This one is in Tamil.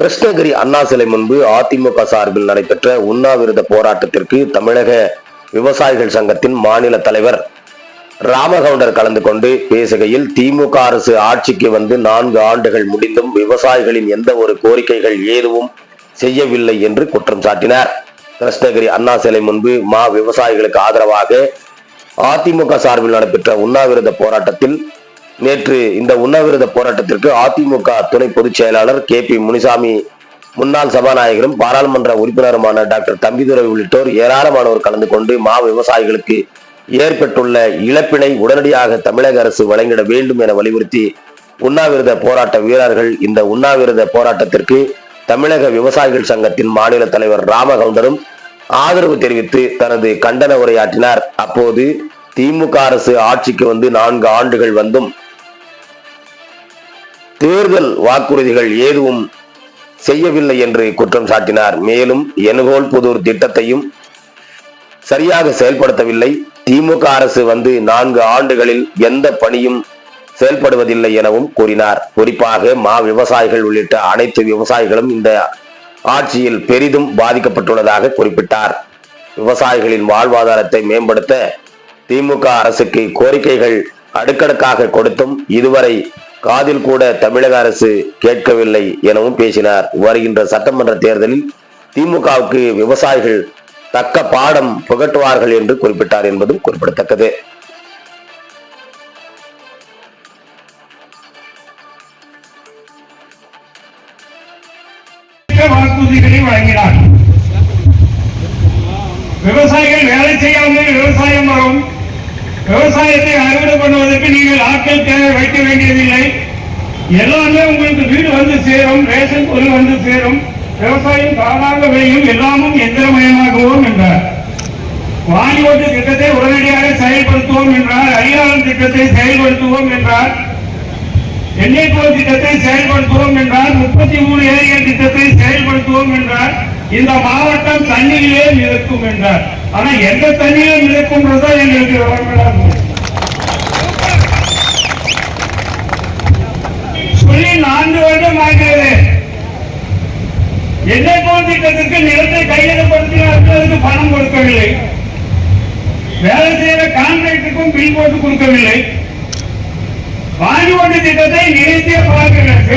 கிருஷ்ணகிரி அண்ணா சிலை முன்பு அதிமுக சார்பில் நடைபெற்ற உண்ணாவிரத போராட்டத்திற்கு தமிழக விவசாயிகள் சங்கத்தின் மாநில தலைவர் ராமகவுண்டர் கலந்து கொண்டு பேசுகையில் திமுக அரசு ஆட்சிக்கு வந்து நான்கு ஆண்டுகள் முடிந்தும் விவசாயிகளின் எந்த ஒரு கோரிக்கைகள் ஏதுவும் செய்யவில்லை என்று குற்றம் சாட்டினார். கிருஷ்ணகிரி அண்ணா சிலை முன்பு மா விவசாயிகளுக்கு ஆதரவாக அதிமுக சார்பில் நடைபெற்ற உண்ணாவிரத போராட்டத்தில் நேற்று இந்த உண்ணாவிரத போராட்டத்திற்கு அதிமுக துணை பொதுச் செயலாளர் கே பி முனிசாமி முன்னாள் சபாநாயகரும் பாராளுமன்ற உறுப்பினருமான டாக்டர் தம்பிதுரை உள்ளிட்டோர் ஏராளமானோர் கலந்து கொண்டு மா விவசாயிகளுக்கு ஏற்பட்டுள்ள இழப்பினை உடனடியாக தமிழக அரசு வழங்கிட வேண்டும் என வலியுறுத்தி உண்ணாவிரத போராட்ட வீரர்கள் இந்த உண்ணாவிரத போராட்டத்திற்கு தமிழக விவசாயிகள் சங்கத்தின் மாநில தலைவர் ராமகவுண்டரும் ஆதரவு தெரிவித்து தனது கண்டன உரையாற்றினார். அப்போது திமுக அரசு ஆட்சிக்கு வந்து நான்கு ஆண்டுகள் வந்தும் தேர்தல் வாக்குறுதிகள் ஏதுவும் செய்யவில்லை என்று குற்றம் சாட்டினார். மேலும் எனுகோல் புதூர் திட்டத்தையும் சரியாக செயல்படுத்தவில்லை. திமுக அரசு வந்து நான்கு ஆண்டுகளில் எந்த பணியும் செயல்படுவதில்லை எனவும் கூறினார். குறிப்பாக மா விவசாயிகள் உள்ளிட்ட அனைத்து விவசாயிகளும் இந்த ஆட்சியில் பெரிதும் பாதிக்கப்பட்டுள்ளதாக குறிப்பிட்டார். விவசாயிகளின் வாழ்வாதாரத்தை மேம்படுத்த திமுக அரசுக்கு கோரிக்கைகள் அடுக்கடுக்காக கொடுத்தும் இதுவரை காதில் கூட தமிழக அரசு கேட்கவில்லை எனவும் பேசினார். வருகின்ற சட்டமன்ற தேர்தலில் திமுகவுக்கு விவசாயிகள் தக்க பாடம் புகட்டுவார்கள் என்று குறிப்பிட்டார் என்பதும் குறிப்பிடத்தக்கது. வாக்குறுதிகளை வழங்கினார். விவசாயிகள் வேலை செய்யாமல் விவசாயம் ஆகும். விவசாயத்தை அறுவடை பண்ணுவதற்கு நீங்கள் ஆட்கள் தேவை வைக்க வேண்டியதில்லை. எல்லாமே உங்களுக்கு வீடு வந்து சேரும் ரேஷன் பொருள் வந்து சேரும். விவசாயம் தானாக விளையும் எல்லாமும் எந்திரமயமாகுவோம் என்றார். வாணி ஓட்டு திட்டத்தை உடனடியாக செயல்படுத்துவோம் என்றார். அரியாளன் திட்டத்தை செயல்படுத்துவோம் என்றார். எண்ணெய் போல் திட்டத்தை செயல்படுத்துவோம் என்றார். முப்பத்தி மூணு ஏரியல் திட்டத்தை செயல்படுத்துவோம் என்றார். இந்த மாவட்டம் தண்ணீரிலே மிதக்கும் என்றார். ஆனா எந்த தண்ணியில மிதக்கும்ன்றதா எங்களுக்கு விவரங்கள் நான்கு வருடம் ஆகிறது? என்ன போல் திட்டத்திற்கு நிலத்தை கையகப்படுத்தினார்கள் பணம் கொடுக்கவில்லை. வேலை செய்யற கான்ட்ராக்டுக்கும் பில் போட்டு கொடுக்கவில்லை. வாங்கி ஓட்டு திட்டத்தை நிறுத்திய பார்க்கிறார்கள்